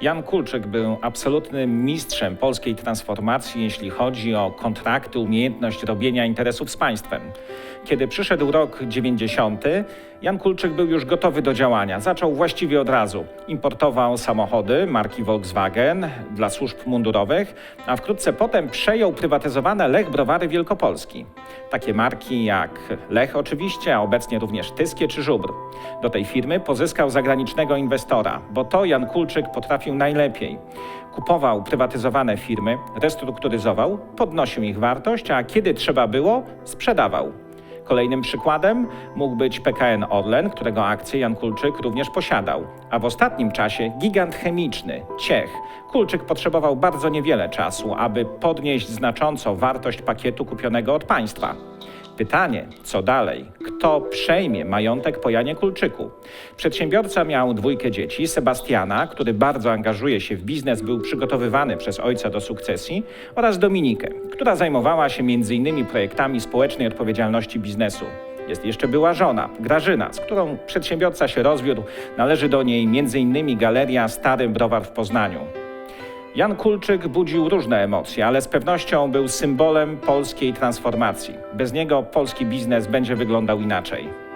Jan Kulczyk był absolutnym mistrzem polskiej transformacji, jeśli chodzi o kontrakty, umiejętność robienia interesów z państwem. Kiedy przyszedł rok 90, Jan Kulczyk był już gotowy do działania. Zaczął właściwie od razu. Importował samochody marki Volkswagen dla służb mundurowych, a wkrótce potem przejął prywatyzowane Lech Browary Wielkopolski. Takie marki jak Lech oczywiście, a obecnie również Tyskie czy Żubr. Do tej firmy pozyskał zagranicznego inwestora, bo to Jan Kulczyk potrafił najlepiej. Kupował prywatyzowane firmy, restrukturyzował, podnosił ich wartość, a kiedy trzeba było, sprzedawał. Kolejnym przykładem mógł być PKN Orlen, którego akcje Jan Kulczyk również posiadał. A w ostatnim czasie gigant chemiczny, Ciech. Kulczyk potrzebował bardzo niewiele czasu, aby podnieść znacząco wartość pakietu kupionego od państwa. Pytanie, co dalej? Kto przejmie majątek po Janie Kulczyku? Przedsiębiorca miał dwójkę dzieci. Sebastiana, który bardzo angażuje się w biznes, był przygotowywany przez ojca do sukcesji, oraz Dominikę, która zajmowała się m.in. projektami społecznej odpowiedzialności biznesu. Jest jeszcze była żona, Grażyna, z którą przedsiębiorca się rozwiódł. Należy do niej m.in. galeria Stary Browar w Poznaniu. Jan Kulczyk budził różne emocje, ale z pewnością był symbolem polskiej transformacji. Bez niego polski biznes będzie wyglądał inaczej.